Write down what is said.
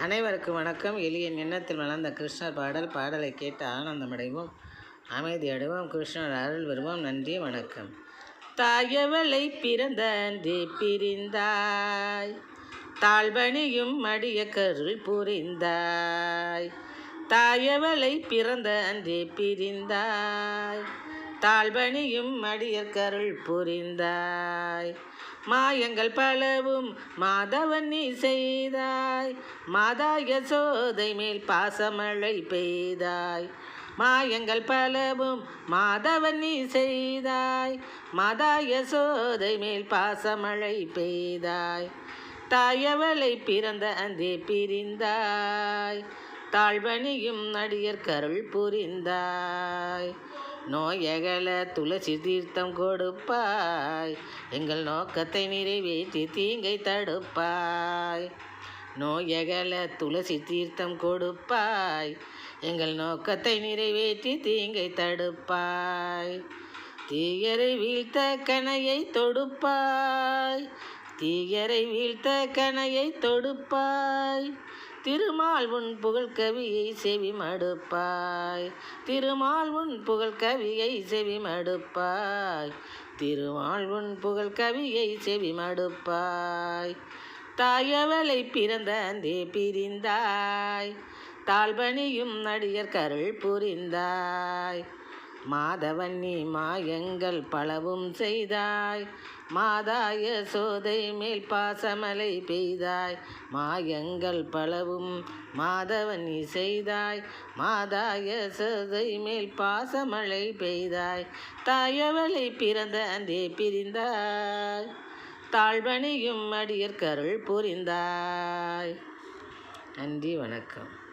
அனைவருக்கும் வணக்கம். எளிய எண்ணத்தில் வளர்ந்த கிருஷ்ணர் பாடல் பாடலை கேட்டு ஆனந்தமடைவோம். அமைதி அடைவோம். கிருஷ்ணர் அருள் வருவோம் நன்றி வணக்கம். தாயவளை பிறந்த அன்றி பிரிந்தாய். தாழ்வணியும் மடிய கருள் புரிந்தாய். தாயவளை பிறந்த அன்றே பிரிந்தாய். தாழ்வணியும் மடியர் கருள் புரிந்தாய். மாயங்கள் பலவும் மாதவன் நீ செய்தாய். மாதா யசோதை மேல் பாசமழை பெய்தாய். மாயங்கள் பலவும் மாதவன் நீ செய்தாய். மாதா யசோதை மேல் பாசமழை பெய்தாய். தாயவளை பிறந்த அந்தே பிரிந்தாய். தாழ்வணியும் நடிகர் கருள் புரிந்தாய். நோயகல துளசி தீர்த்தம் கொடுப்பாய். எங்கள் நோக்கத்தை நிறைவேற்றி தீங்கை தடுப்பாய். நோயகல துளசி தீர்த்தம் கொடுப்பாய். எங்கள் நோக்கத்தை நிறைவேற்றி தீங்கை தடுப்பாய். தீயரை வீழ்த்த கனையை தொடுப்பாய். தீயரை வீழ்த்த கனையை தொடுப்பாய். திருமால் உன் புகழ் கவியை செவி மடுப்பாய். திருமால் உன் புகழ் கவியை செவி மடுப்பாய். திருமால் உன் புகழ் கவியை செவி மடுப்பாய். தாயவளை பிறந்த அந்தே பிரிந்தாய். தாழ்பணியும் நடிகர் கருள் புரிந்தாய். மாதவன் நீ மாயங்கள் பலவும் செய்தாய். மாதாய சோதை மேல் பாசமலை பெய்தாய். மாயங்கள் பலவும் மாதவன் நீ செய்தாய். மாதாய சோதை மேல் பாசமழை பெய்தாய். தாயவளை பிறந்த அந்தே பிரிந்தாய். தாழ்வணியும் அடியர் கருள் புரிந்தாய். நன்றி வணக்கம்.